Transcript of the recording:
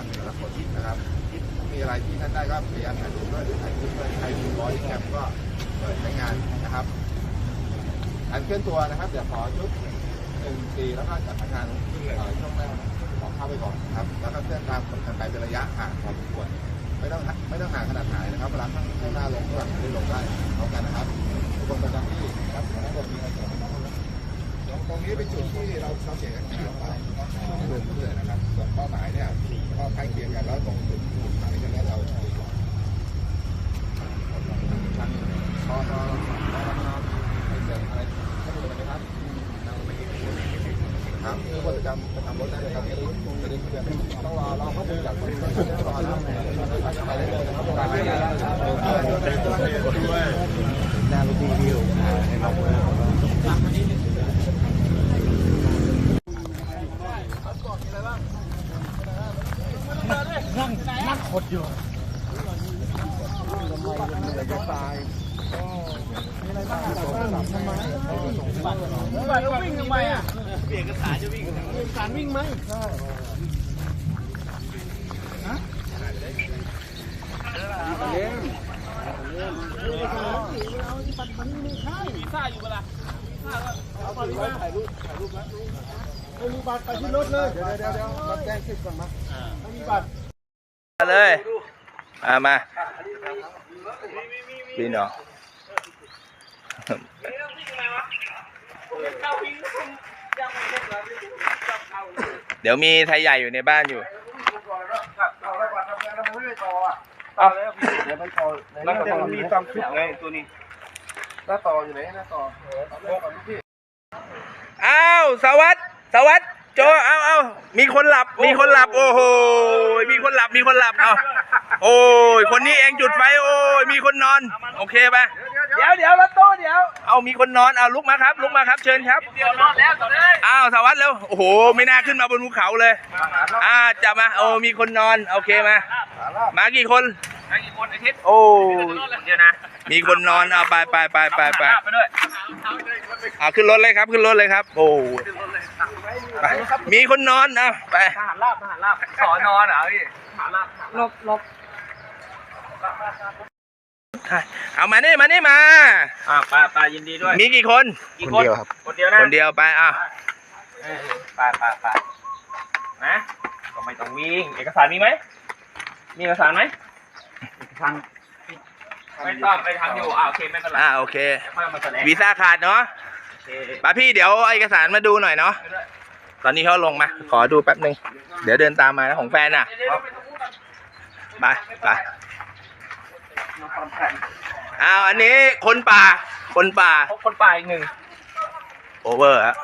านในรับผลนะครับ มีอะไรที่ท่านได้ก็พยายามถ่ายรูปด้วยถ่ายคลิปด้วยใครมีบอดี้แคมก็เปิดใช้งานนะครับอันเคลื่อนตัวนะครับเดี๋ยวขอชุดหนึ่งปีแล้วก็จัดทำงานขึ้นเลยช่วงแรกขอเข้าไปก่อนครับ แล้วก็เคลื่อนตามคนกันไปเป็นระยะห่างพอสมควรไม่ต้องไม่ต้องห่างขนาดไหนนะครับเวลาข้างหน้าลงข้างหลังได้ลงได้เท่ากันนะครับทุกคนประจำที่ครับทุกคนมีอะไร รงนี้เป็นจุดที่เราเราเสียกันที่เราไปเพื่อนนะครับส่วนเป้าหมายเนี่ยก็ใกล้เคียงกันแล้วตรงจุดจุดหมายกันแล้วเราคุยก่อนทางพอพอครับครับทุกคนประจำประจำรถได้เลยครับต้องรอรอข้อมูลจากคนที่รอแล้วไปเรื่อยๆนะครับไปเรื่อยๆนะครับหน้ารถดีวิวให้เรา คตรเยอะวิ่งทำไมอะเปลี่ยนกระสาจะวิ่งเอกสารวิ่งไหมวีซ่าอยู่เปล่าเอาไปถ่ายรูปถ่ายรูปแล้วไม่มีบัตรไปที่รถเลย เดี๋ยวเดี๋ยวเดี๋ยวเราแจ้งสิทธิ์ก่อนมาไม่มีบัตรมา เลยมามาพี่น้องเดี๋ยวมีไทยใหญ่อยู่ในบ้านอยู่เอาแล้วบัตรทำงานแล้วมันไม่ได้ต่ออะเอาแล้วเดี๋ยวมันต่อแล้วมันมีตามคลิปไงตัวนี้หน้าต่ออยู่ไหนหน้าต่อเอาเรื่องก่อนลูกพี่อ้าวสวัสดสวัสด โจเอาเอามีคนหลับ มีคนหลับ โอ้โห มีคนหลับ มีคนหลับ เอาโอ้ย คนนี้เองจุดไฟ โอ้ย มีคนนอน โอเคไปเดี๋ยวเดี๋ยวรถตู้เดี๋ยว เอามีคนนอน เอาลุกมาครับ ลุกมาครับ เชิญครับเดี๋ยวนอนแล้วตอนนี้อ้าวสวัสดแล้ว โอ้โห ไม่น่าขึ้นมาบนภูเขาเลย อ่าจับมา โอ้มีคนนอน โอเคมา มากี่คนไอ้กี่คนไอ้ทิศโอ้เดี๋ยวนะ มีคนนอนเอาไปไปไปไปไปไปด้วยอ่าขึ้นรถเลยครับขึ้นรถเลยครับ โอ้ไปมีคนนอนเอาไปทหารลาบทหารลาบสอนอนเหรอพี่ทหารลาบหลบหลบเอามานี่มานี่มาอ่าปลาปลายินดีด้วย มีกี่คนกี่คนคนเดียวนะคนเดียวไปอะเออไปไปไปนะก็ไม่ต้องวิ่ง เอกสารมีไหมมีเอกสารไหมทาง ไม่ต้องไปทำอยู่อ่าโอเคไม่เป็นไรอ่าโอเค ค่อยเอามาแสดงวีซ่าขาดเนาะโอเคมาพี่เดี๋ยวเอาเอกสารมาดูหน่อยเนาะไปด้วยตอนนี้เขาลงมา ขอดูแป๊บหนึ่งเดี๋ยวเดินตามมานะของแฟนน่ะเดี๋ยวๆไปตรงนู้นก่อนไปไปอ้าวอันนี้คนป่า คนป่า พบคนป่าอีกหนึ่ง โอเวอร์ฮะ